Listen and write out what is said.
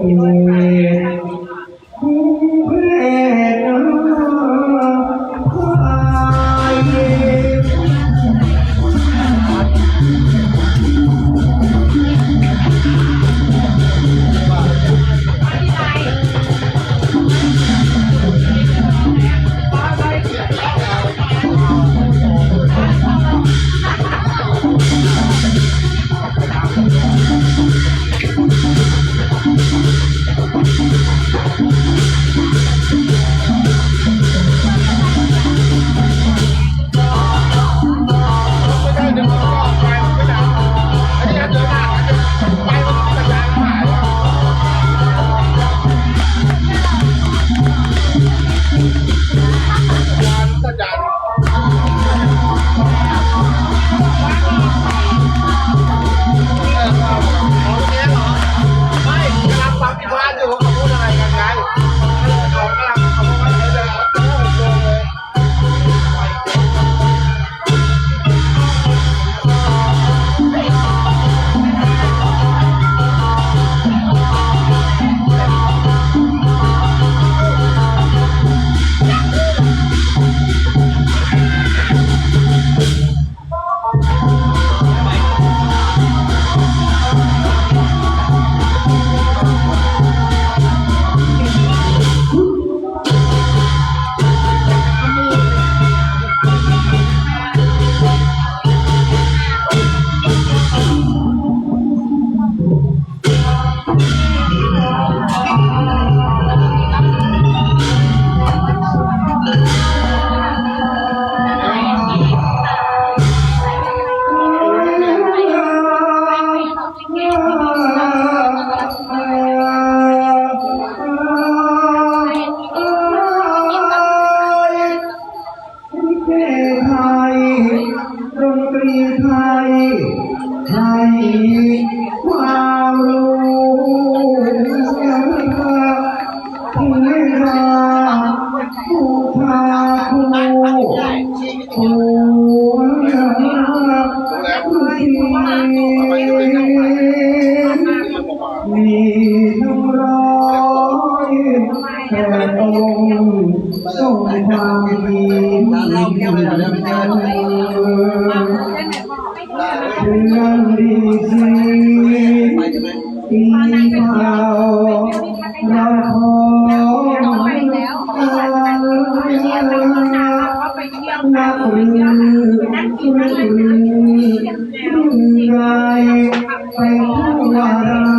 Amen. รีไทยให้ความรู้ผู้เล่นราผู้พาผู้ผู้ผู้มีทั้งร้อยแต่องค์ทรงความดี ไปทั่วรา